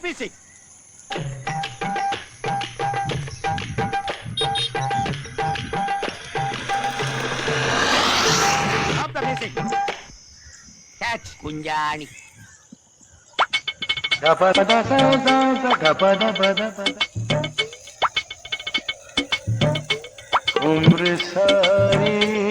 fisik. Stop the music. Catch, kunjani. उम्र सारी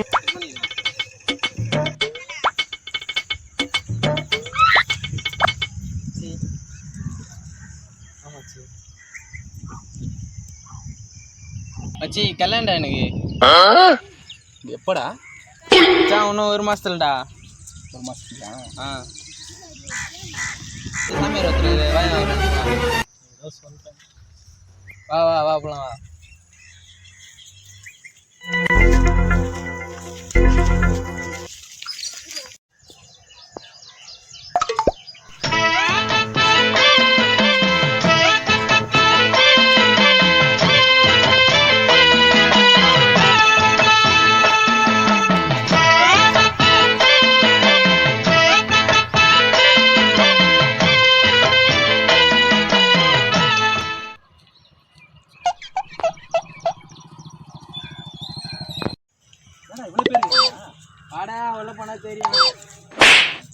மச்சி கல்யாணம்டா எனக்கு. எப்படா? இன்னும் ஒரு மாசத்துலடா. ஒரு மாசத்துலயா? ஆ. ஒருத்தர் வாங்க. ஏதோ சொல்றேன். வா வா வா போலாம் வா.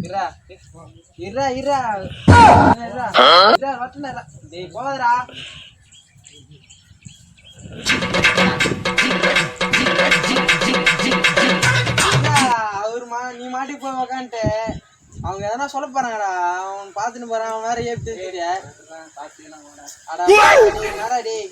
இருடா இருடா வட்டல டேய் மா நீ மாட்டிக்கு போய் உக்காந்துட்டு அவங்க எதனா சொல்ல போறாங்கடா அவன் பார்த்துன்னு போறான் அவன் வேற ஏப்டி தெரிய அடா டேய்,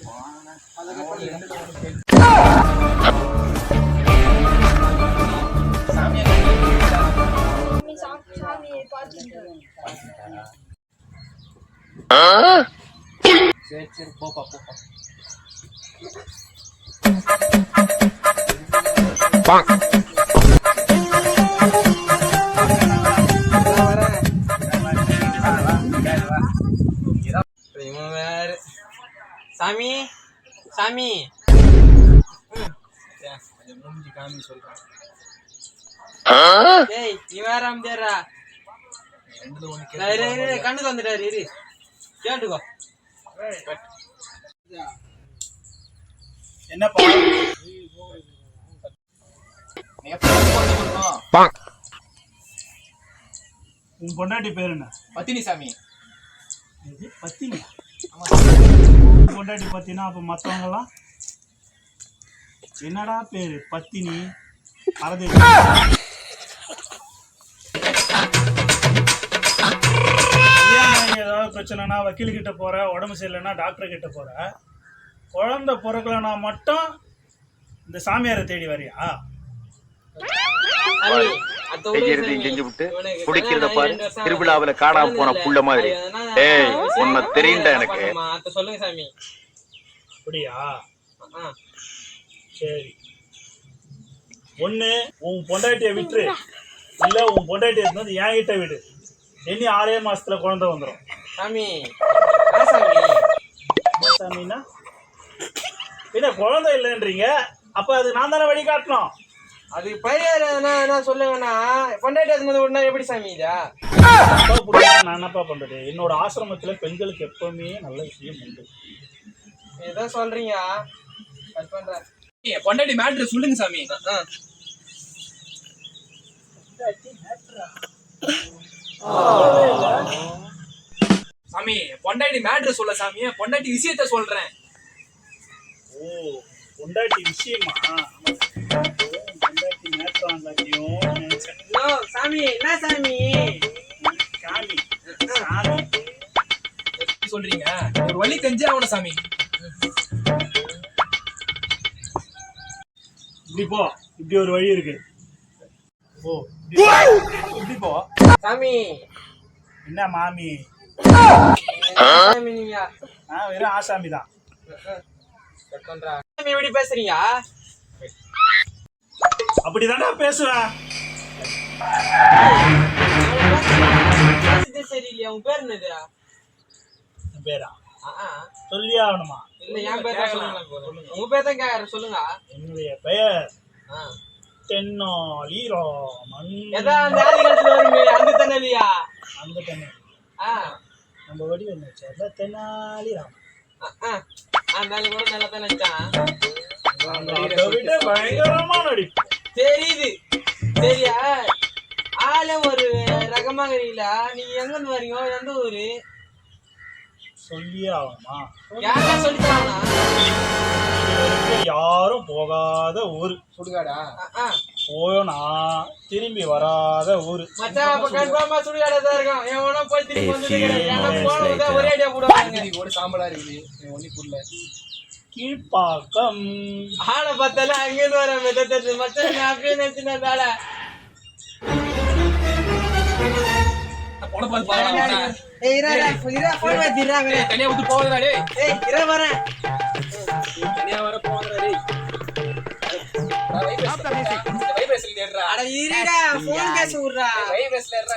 சரி சரி போப்பா போப்பா வரேன் இவன் வேற சாமி சாமி மூஞ்சி காமி சொல்றேன் டேய் நீ வேற இரு கண்ணுக்கு வந்துட்டாரு இரு. கேட்டுக்கோ. என்னப்பா உன் பொண்டாட்டி பேர் என்ன? பத்தினி சாமி. இது பத்தினி. உன் பொண்டாட்டி பத்தினா அப்ப மத்தவங்கலாம் என்னடா பேரு? பத்தினி. அறதை ஏதாவது பிரச்சனைனா வக்கீல் கிட்ட போற உடம்பு சரியில்லைன்னா டாக்டர் கிட்ட போற. குழந்தை பிறக்கலனா மட்டும் இந்த சாமியாரை தேடி வரியா? குடிக்கிறத பாரு. திருவிழாவுல காணாம போன புள்ள மாதிரி. ஏய் உன்னை தெரியும்டா எனக்கு? அத்த சொல்லுங்க சாமி. அப்படியா. சரி. ஒண்ணு உன் பொண்டாட்டியை விட்டுரு. இல்ல உன் பொண்டாட்டியை எடுத்துட்டு வந்து என்கிட்ட விடு. இனி ஆறே மாசத்துல குழந்தை வந்துடும் சாமி சாமி சாமின்னா என்ன குழந்தை இல்லைன்றீங்க? அப்ப அது நான் தானே வழி காட்டணும் அது பையன் என்ன என்ன சொல்லுங்கண்ணா பொண்டாட்டி விடனா எப்படி சாமி இதா? நான் என்னப்பா பண்றது? என்னோட ஆசிரமத்துல பெண்களுக்கு எப்பவுமே நல்ல விஷயம் உண்டு. ஏதோ சொல்றீங்க. கட் பொண்டாட்டி மேட்ரு சொல்லுங்க சாமி. ஆ. சாமி பொண்டாட்டி மேட்ரு சொல்ல சாமி பொண்டாட்டி விஷயத்த சொல்றேன். ஓ பொண்டாட்டி விஷயமா? பொண்டாட்டி நினைச்சேன். ஹலோ சாமி என்ன சாமி? சாமி சாமி சொல்றீங்க? ஒரு வழி தெரிஞ்சே ஆகணும் சாமி. இப்படி போ இப்படி ஒரு வழி இருக்கு. ஓ. இப்படி போ. சாமி. என்ன மாமி? வெறும் ஆசாமி தான். எப்படி பேசுறீங்க? அப்படிதானே பேசுவேன் சரியில்லையா? உன் பேர் என்னது? என் பேரா. சொல்லியே ஆகணுமா? இல்ல என் பேர் தான் சொல்லுங்க. உங்க பேர் தான் சொல்லுங்க. என்னுடைய பெயர். தென்னாலி ராமன். எதா அந்த ஆதிகாலத்துல வருமே அந்த தண்ணலியா அந்த ஆ. நம்ம வடிவம் ராமன். ஆ, ஆ. அந்த ஆளு கூட நல்லா தான் நினைச்சான் பயங்கரமா நடிப்பு. தெரியுது. சரியா ஆளே ஒரு ரகமா இருக்கீங்களா நீங்க எங்க இருந்து வரீங்க எந்த ஊரு? சொல்லியே ஆகணுமா? யாரா வரைக்கும் யாரும் போகாத ஊர். சுடுகாடா போனா திரும்பி வராத ஊர். மச்சான் அப்ப கன்ஃபார்மா சுடுகாடா தான் இருக்கும் எவனோ போய் திரும்பி வந்து ஏன்னா போனவங்க ஒரே அடியா போடுவாங்க. இது கூட சாம்பலா இருக்குது நீ ஒண்ணு புரியல. கீழ்ப்பாக்கம். ஆளை பார்த்தால அங்கிருந்து வர மெத்தது மச்சான் நான் அப்படியே பாருடா ஏய் இரா இரா போன் வச்சிரா தனியா விட்டு போவதுடா டேய். ஏய் இரா வரேன். தனியா வர போவதுடா டேய். போன் பேச விடுறா வைப்ரேஷன்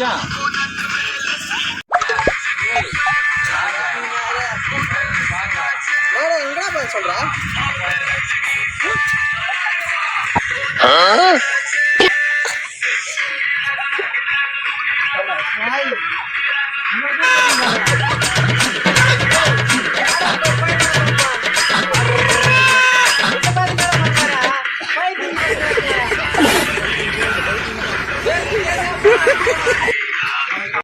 மச்சான் எங்கடா சொல்றா?